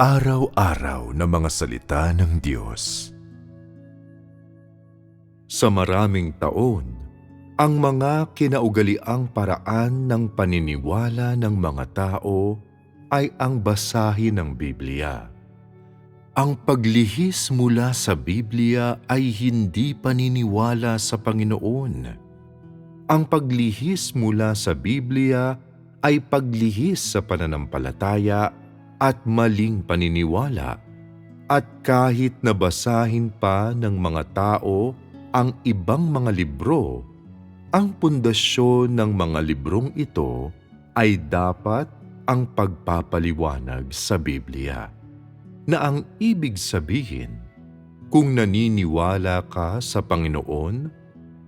Pang-araw-araw na mga salita ng Diyos. Sa maraming taon, ang mga kinaugaliang paraan ng paniniwala ng mga tao ay ang basahin ng Biblia. Ang paglihis mula sa Biblia ay hindi paniniwala sa Panginoon. Ang paglihis mula sa Biblia ay paglihis sa pananampalataya at maling paniniwala. At kahit nabasahin pa ng mga tao ang ibang mga libro, ang pundasyon ng mga librong ito ay dapat ang pagpapaliwanag sa Biblia. Na ang ibig sabihin, kung naniniwala ka sa Panginoon,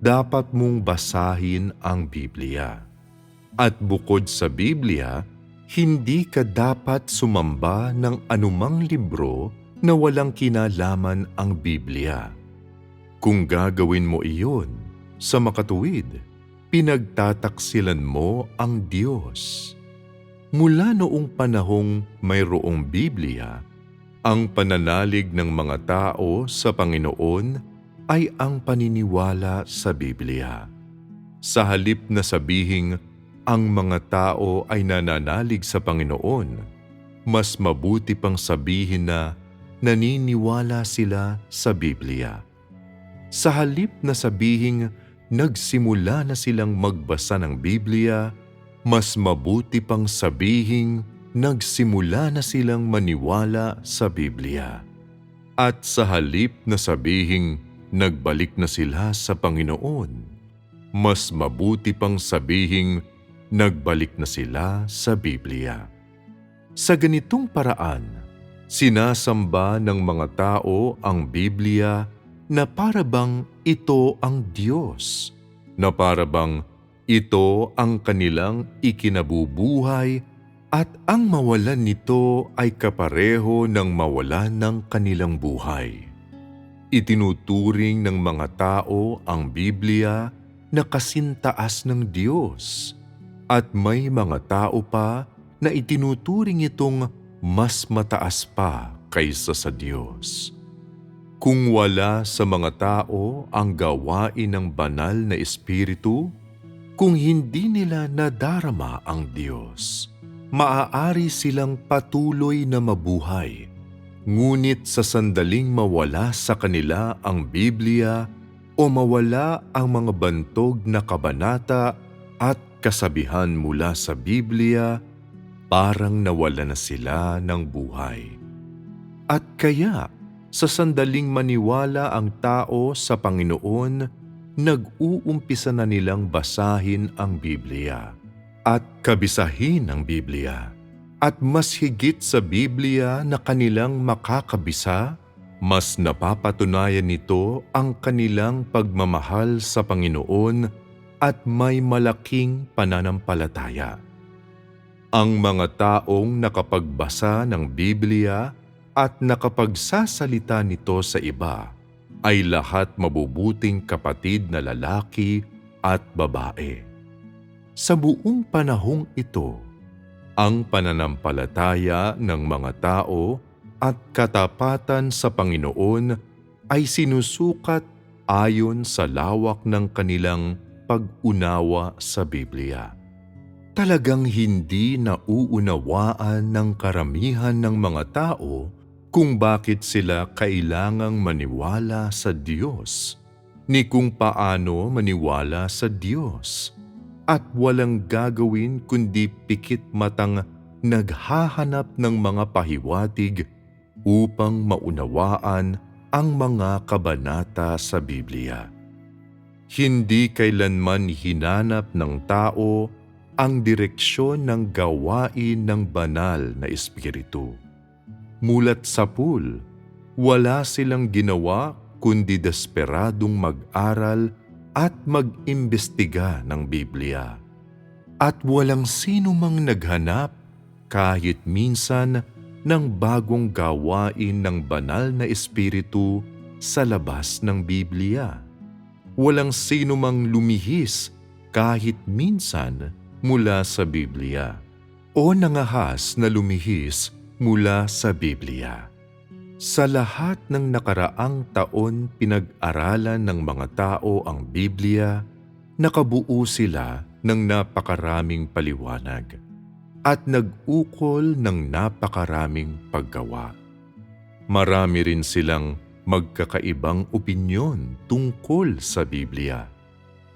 dapat mong basahin ang Biblia. At bukod sa Biblia, hindi ka dapat sumamba ng anumang libro na walang kinalaman ang Biblia. Kung gagawin mo iyon, sa makatuwid, pinagtataksilan mo ang Diyos. Mula noong panahong mayroong Biblia, ang pananalig ng mga tao sa Panginoon ay ang paniniwala sa Biblia. Sa halip na sabihing ang mga tao ay nananalig sa Panginoon, mas mabuti pang sabihin na naniniwala sila sa Biblia. Sa halip na sabihing nagsimula na silang magbasa ng Biblia, mas mabuti pang sabihing nagsimula na silang maniwala sa Biblia. At sa halip na sabihing nagbalik na sila sa Panginoon, mas mabuti pang sabihing nagbalik na sila sa Biblia. Sa ganitong paraan, sinasamba ng mga tao ang Biblia na para bang ito ang Diyos, na para bang ito ang kanilang ikinabubuhay at ang mawalan nito ay kapareho ng mawalan ng kanilang buhay. Itinuturing ng mga tao ang Biblia na kasintaas ng Diyos at may mga tao pa na itinuturing itong mas mataas pa kaysa sa Diyos. Kung wala sa mga tao ang gawain ng banal na espiritu, kung hindi nila nadarama ang Diyos, maaari silang patuloy na mabuhay. Ngunit sa sandaling mawala sa kanila ang Biblia o mawala ang mga bantog na kabanata at kasabihan mula sa Biblia, parang nawala na sila ng buhay. At kaya, sa sandaling maniwala ang tao sa Panginoon, nag-uumpisa na nilang basahin ang Biblia at kabisahin ang Biblia. At mas higit sa Biblia na kanilang makakabisa, mas napapatunayan nito ang kanilang pagmamahal sa Panginoon at may malaking pananampalataya. Ang mga taong nakapagbasa ng Biblia at nakapagsasalita nito sa iba ay lahat mabubuting kapatid na lalaki at babae. Sa buong panahong ito, ang pananampalataya ng mga tao at katapatan sa Panginoon ay sinusukat ayon sa lawak ng kanilang pag-unawa sa Biblia talagang hindi nauunawaan ng karamihan ng mga tao kung bakit sila kailangang maniwala sa Diyos, ni kung paano maniwala sa Diyos, at walang gagawin kundi pikit matang naghahanap ng mga pahiwatig upang maunawaan ang mga kabanata sa Biblia. Hindi kailanman hinanap ng tao ang direksyon ng gawain ng banal na Espiritu mulat sa pool. Wala silang ginawa kundi desperadong mag-aral at mag-imbestiga ng Biblia. At walang sino mang naghanap kahit minsan ng bagong gawain ng banal na espiritu sa labas ng Biblia. Walang sino mang lumihis kahit minsan mula sa Biblia o nangahas na lumihis mula sa Biblia. Sa lahat ng nakaraang taon pinag-aralan ng mga tao ang Biblia, nakabuo sila ng napakaraming paliwanag at nag-ukol ng napakaraming paggawa. Marami rin silang magkakaibang opinyon tungkol sa Biblia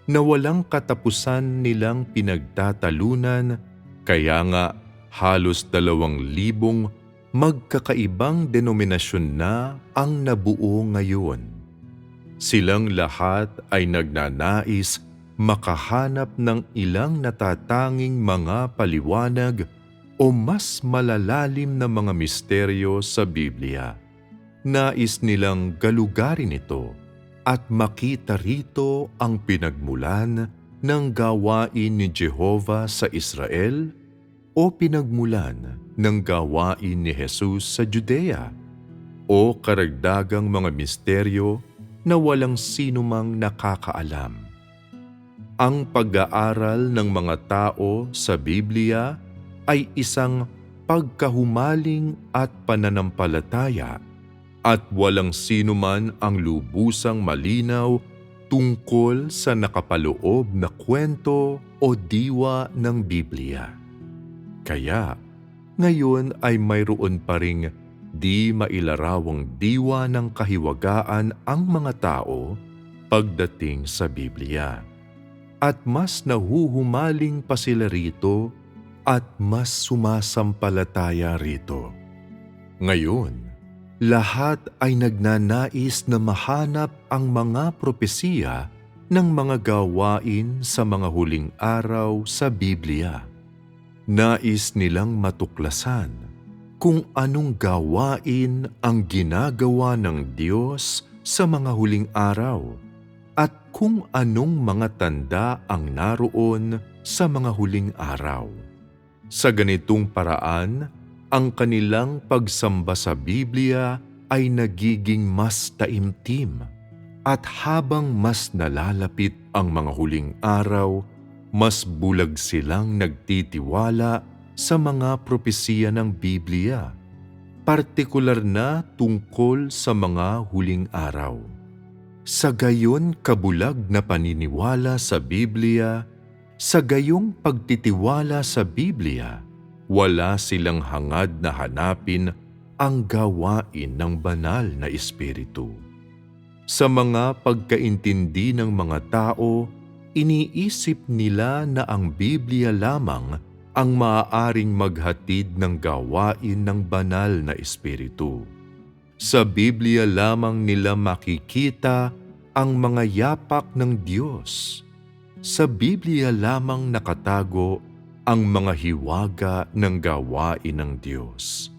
na walang katapusan nilang pinagtatalunan kaya nga halos dalawang libong magkakaibang denominasyon na ang nabuo ngayon. Silang lahat ay nagnanais makahanap ng ilang natatanging mga paliwanag o mas malalalim na mga misteryo sa Biblia. Nais nilang galugarin ito at makita rito ang pinagmulan ng gawain ni Jehova sa Israel o pinagmulan ng gawain ni Jesus sa Judea o karagdagang mga misteryo na walang sinumang nakakaalam. Ang pag-aaral ng mga tao sa Biblia ay isang pagkahumaling at pananampalataya at walang sinuman ang lubusang malinaw tungkol sa nakapaloob na kwento o diwa ng Biblia. Kaya, ngayon ay mayroon pa ring di mailarawang diwa ng kahiwagaan ang mga tao pagdating sa Biblia at mas nahuhumaling pa sila rito at mas sumasampalataya rito. Ngayon, lahat ay nagnanais na mahanap ang mga propesiya ng mga gawain sa mga huling araw sa Biblia. Nais nilang matuklasan kung anong gawain ang ginagawa ng Diyos sa mga huling araw at kung anong mga tanda ang naroon sa mga huling araw. Sa ganitong paraan, ang kanilang pagsamba sa Biblia ay nagiging mas taimtim at habang mas nalalapit ang mga huling araw, mas bulag silang nagtitiwala sa mga propesiya ng Biblia, partikular na tungkol sa mga huling araw. Sa gayon kabulag na paniniwala sa Biblia, sa gayong pagtitiwala sa Biblia, wala silang hangad na hanapin ang gawain ng banal na Espiritu. Sa mga pagkaintindi ng mga tao, iniisip nila na ang Biblia lamang ang maaaring maghatid ng gawain ng banal na Espiritu. Sa Biblia lamang nila makikita ang mga yapak ng Diyos. Sa Biblia lamang nakatago ang mga hiwaga ng gawain ng Diyos.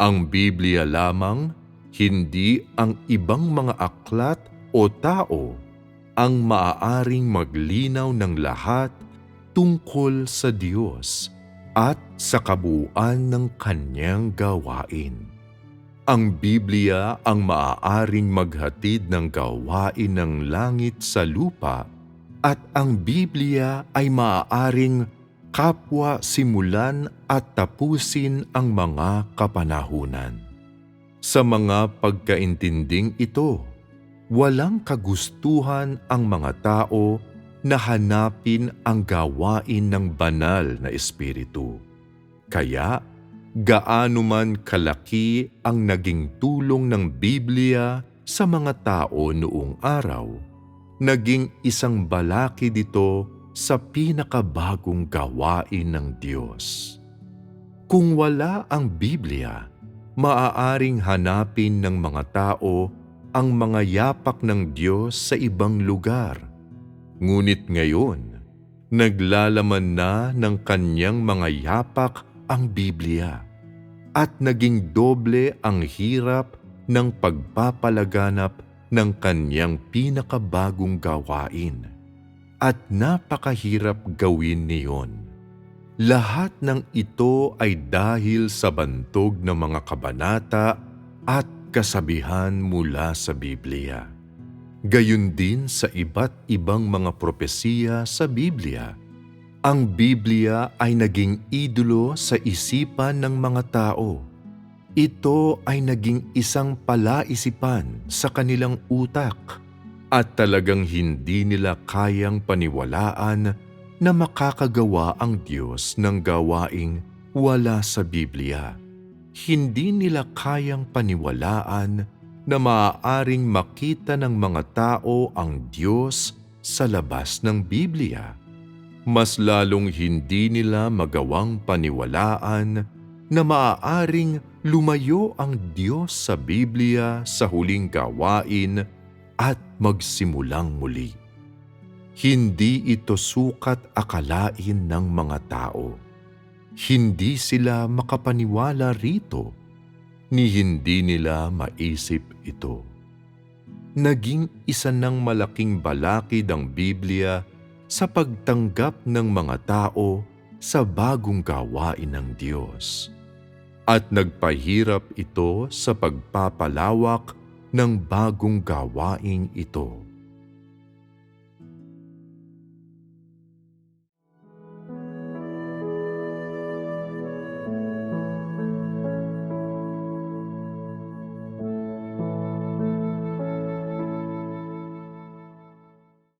Ang Biblia lamang, hindi ang ibang mga aklat o tao ang maaaring maglinaw ng lahat tungkol sa Diyos at sa kabuuan ng Kanyang gawain. Ang Biblia ang maaaring maghatid ng gawain ng langit sa lupa at ang Biblia ay maaaring kapwa simulan at tapusin ang mga kapanahunan. Sa mga pagkaintinding ito, walang kagustuhan ang mga tao na hanapin ang gawain ng banal na Espiritu. Kaya, gaano man kalaki ang naging tulong ng Biblia sa mga tao noong araw, naging isang balaki dito sa pinakabagong gawain ng Diyos. Kung wala ang Biblia, maaaring hanapin ng mga tao ang mga yapak ng Diyos sa ibang lugar. Ngunit ngayon, naglalaman na ng kanyang mga yapak ang Biblia at naging doble ang hirap ng pagpapalaganap ng kanyang pinakabagong gawain. At napakahirap gawin niyon. Lahat ng ito ay dahil sa bantog ng mga kabanata at kasabihan mula sa Biblia. Gayun din sa iba't ibang mga propesiya sa Biblia ang Biblia ay naging idolo sa isipan ng mga tao ito ay naging isang palaisipan sa kanilang utak at talagang hindi nila kayang paniwalaan na makakagawa ang Diyos ng gawaing wala sa Biblia. Hindi nila kayang paniwalaan na maaaring makita ng mga tao ang Diyos sa labas ng Biblia. Mas lalong hindi nila magawang paniwalaan na maaaring lumayo ang Diyos sa Biblia sa huling gawain at magsimulang muli. Hindi ito sukat akalain ng mga tao. Hindi sila makapaniwala rito, ni hindi nila maisip ito. Naging isa ng malaking balakid ang Biblia sa pagtanggap ng mga tao sa bagong gawain ng Diyos. At nagpahirap ito sa pagpapalawak ng bagong gawain ito.